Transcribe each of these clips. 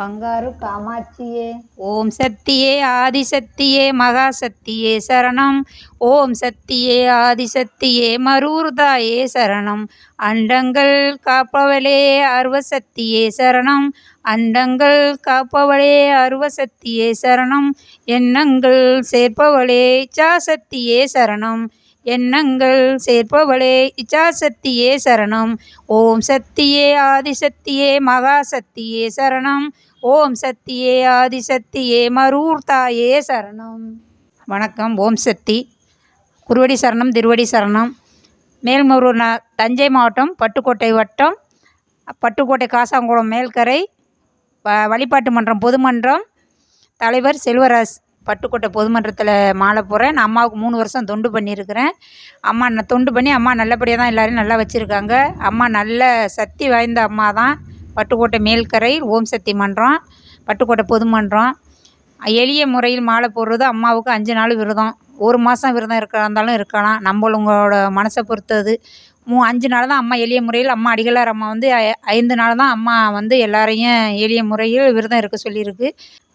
பங்காரு காமாட்சியே. ஓம் சக்தியே ஆதிசக்தியே மகாசக்தியே சரணம். ஓம் சக்தியே ஆதிசக்தியே மரூர்தாயே சரணம். அண்டங்கள் காப்பவளே அருவசக்தியே சரணம். அண்டங்கள் காப்பவளே அருவசக்தியே சரணம். எண்ணங்கள் சேர்ப்பவளே சாசக்தியே சரணம். எண்ணங்கள் சேர்ப்பவளே இச்சாசக்தியே சரணம். ஓம் சக்தியே ஆதிசக்தியே மகாசக்தியே சரணம். ஓம் சக்தியே ஆதிசக்தியே மரூர்த்தாயே சரணம். வணக்கம் ஓம் சக்தி. குருவடி சரணம் திருவடி சரணம். மேல்மருவூர் தஞ்சை மாவட்டம் பட்டுக்கோட்டை வட்டம் பட்டுக்கோட்டை காசாங்குளம் மேல்கரை வ வழிபாட்டு மன்றம் பொதுமன்றம் தலைவர் செல்வராஜ் பட்டுக்கோட்டை பொதுமன்றத்தில் மாலை போடுறேன் நான் அம்மாவுக்கு மூணு வருஷம் தொண்டு பண்ணியிருக்கிறேன். அம்மா நான் தொண்டு பண்ணி அம்மா நல்லபடியாக தான் எல்லோரையும் நல்லா வச்சுருக்காங்க. அம்மா நல்ல சக்தி வாய்ந்த அம்மா தான். பட்டுக்கோட்டை மேல்கரை ஓம் சக்தி மன்றம் பட்டுக்கோட்டை பொதுமன்றம். எளிய முறையில் மாலை போடுறது அம்மாவுக்கு அஞ்சு நாள் விரதம். ஒரு மாதம் விரதம் இருக்கா இருந்தாலும் இருக்கலாம். நம்மளோட மனசை பொறுத்தது. மூ அஞ்சு நாள் தான் அம்மா எளிய முறையில் அம்மா அடிகளார் அம்மா வந்து ஐந்து நாள் தான் அம்மா வந்து எல்லாரையும் எளிய முறையில் விரதம் இருக்க சொல்லியிருக்கு.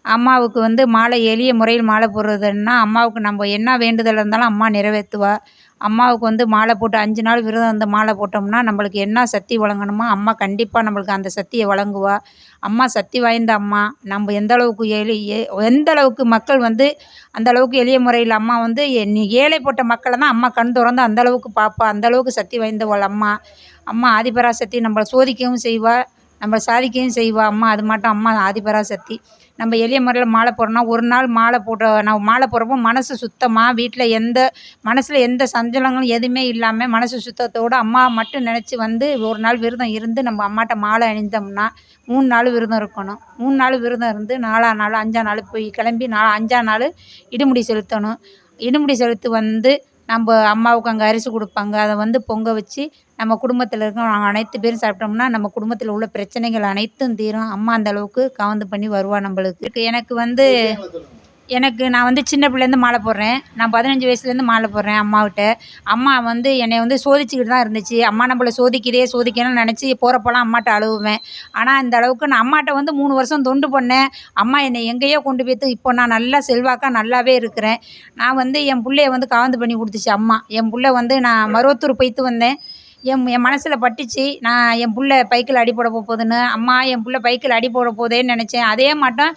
அம்மாவுக்கு வந்து மாலை எளிய முறையில் மாலை போடுறதுன்னா அம்மாவுக்கு நம்ம என்ன வேண்டுதல் இருந்தாலும் அம்மா நிறைவேற்றுவா. அம்மாவுக்கு வந்து மாலை போட்டு அஞ்சு நாள் விரதம் வந்து மாலை போட்டோம்னா நம்மளுக்கு என்ன சக்தி வழங்கணுமோ அம்மா கண்டிப்பாக நம்மளுக்கு அந்த சக்தியை வழங்குவா. அம்மா சக்தி வாய்ந்த அம்மா. நம்ம எந்த அளவுக்கு எளி எந்த அளவுக்கு மக்கள் வந்து அந்த அளவுக்கு எளிய முறையில் அம்மா வந்து ஏழை ஏழைப்பட்ட மக்களை தான் அம்மா கண் திறந்து அந்த அளவுக்கு பார்ப்பா அந்த அளவுக்கு சக்தி வாய்ந்தவள் அம்மா. அம்மா ஆதிபராசக்தி நம்மளை சோதிக்கவும் செய்வா. நம்ம சாதிக்கவும் செய்வா. அம்மா அது மட்டும் அம்மா ஆதிபராசக்தி நம்ம எளிய முறையில் மாலை போடுறோம்னா ஒரு நாள் மாலை போட்ட நம்ம மாலை போடுறப்போ மனசு சுத்தமாக வீட்டில் எந்த மனசில் எந்த சஞ்சலங்களும் எதுவுமே இல்லாமல் மனசு சுத்தத்தோடு அம்மா மட்டும் நினச்சி வந்து ஒரு நாள் விரதம் இருந்து நம்ம அம்மாட்ட மாலை அணிந்தோம்னா மூணு நாள் விரதம் இருக்கணும். மூணு நாள் விரதம் இருந்து நாலா நாள் அஞ்சா நாள் போய் கிளம்பி நா அஞ்சா நாள் இடுமுடி செலுத்தணும். இடுமுடி செலுத்தி வந்து நம்ம அம்மாவுக்கு அங்கே அரிசி கொடுப்பாங்க. அதை வந்து பொங்க வச்சு நம்ம குடும்பத்தில் இருக்க நாங்கள் அனைத்து பேரும் சாப்பிட்டோம்னா நம்ம குடும்பத்தில் உள்ள பிரச்சனைகள் அனைத்தும் தீரும். அம்மா அந்த அளவுக்கு கவர்ந்து பண்ணி வருவா நம்மளுக்கு. எனக்கு வந்து எனக்கு நான் வந்து சின்ன பிள்ளைலேருந்து மாலை போடுறேன். நான் பதினஞ்சு வயசுலேருந்து மாலை போடுறேன் அம்மாவிட்ட அம்மா வந்து என்னை வந்து சோதிச்சுக்கிட்டு தான் இருந்துச்சு. அம்மா நம்மளை சோதிக்கிறே சோதிக்கணும்னு நினச்சி போகிறப்பெல்லாம் அம்மாட்ட அழுவுவேன். ஆனால் இந்த அளவுக்கு நான் அம்மாட்ட வந்து மூணு வருஷம் தொண்டு பண்ணேன். அம்மா என்னை எங்கேயோ கொண்டு போய்த்து இப்போ நான் நல்லா செல்வாக்காக நல்லாவே இருக்கிறேன். நான் வந்து என் பிள்ளைய வந்து காவந்து பண்ணி கொடுத்துச்சு அம்மா. என் பிள்ளை வந்து நான் மருவத்தூர் போய்த்து வந்தேன். என் என் மனசில் பட்டுச்சு. நான் என் பிள்ள பைக்கில் அடிபட போகுதுன்னு அம்மா என் பிள்ள பைக்கில் அடி போட போதேன்னு நினச்சேன். அதே மாட்டம்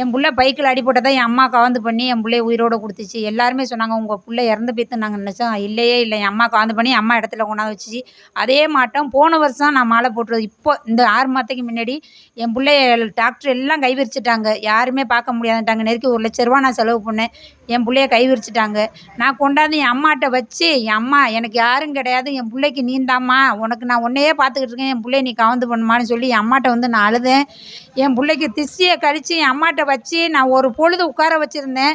என் பிள்ள பைக்கில் அடிபட்டதை என் அம்மா கவர்ந்து பண்ணி என் பிள்ளைய உயிரோடு கொடுத்துச்சு. எல்லாருமே சொன்னாங்க உங்கள் பிள்ளை இறந்து போய்த்து நாங்கள் நினச்சோம் இல்லையே இல்லை. என் அம்மா கவர்ந்து பண்ணி அம்மா இடத்துல கொண்டாந்து வச்சுச்சு. அதே மாட்டம் போன வருஷம் நான் மாலை போட்டுருது இப்போ இந்த ஆறு மாதத்துக்கு முன்னாடி என் பிள்ளைய டாக்டர் எல்லாம் கைவிரிச்சிட்டாங்க. யாருமே பார்க்க முடியாதுட்டாங்க நெருக்கி ஒரு லட்ச ரூபா நான் செலவு பண்ணேன். என் பிள்ளைய கைவிரிச்சிட்டாங்க. நான் கொண்டாந்து என் அம்மாட்ட வச்சு என் அம்மா எனக்கு யாரும் கிடையாது. என் பிள்ளைக்கு இந்தாம்மா உனக்கு நான் உன்னையே பார்த்துக்கிட்டு இருக்கேன். என் பிள்ளைய நீ கவர்ந்து பண்ணுமான்னு சொல்லி என் அம்மாட்ட வந்து நான் அழுதேன். என் பிள்ளைக்கு திஷ்டியை கழித்து என் அம்மாட்ட வச்சு நான் ஒரு பொழுது உட்கார வச்சுருந்தேன்.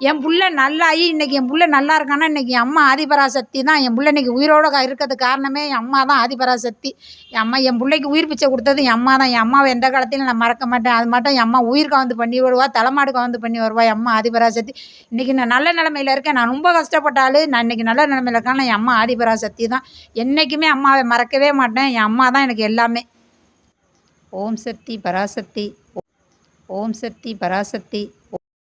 என் புள்ள நல்லாயி இன்றைக்கி என் பிள்ள நல்லா இருக்கான்னா இன்றைக்கி என் அம்மா ஆதிபராசக்தி தான். என் பிள்ளை இன்றைக்கி உயிரோட க- இருக்கிறதுக்கு காரணமே என் அம்மா தான் ஆதிபராசக்தி. என் அம்மா என் பிள்ளைக்கு உயிர் பிச்சை கொடுத்தது என் அம்மா தான். என் அம்மாவை எந்த காலத்திலும் நான் மறக்க மாட்டேன். அது மட்டும் என் அம்மா உயிர் வந்து பண்ணி வருவா தலைமாடு கவர்ந்து பண்ணி வருவா என் அம்மா ஆதிபராசக்தி. இன்றைக்கி நான் நல்ல நிலமையில இருக்கேன். நான் ரொம்ப கஷ்டப்பட்டாலும் நான் இன்றைக்கி நல்ல நிலமையில இருக்கேன் என் அம்மா ஆதிபராசக்தி தான். என்றைக்குமே அம்மாவை மறக்கவே மாட்டேன். என் அம்மா தான் எனக்கு எல்லாமே. ஓம் சக்தி பராசக்தி. ஓம் சக்தி பராசக்தி.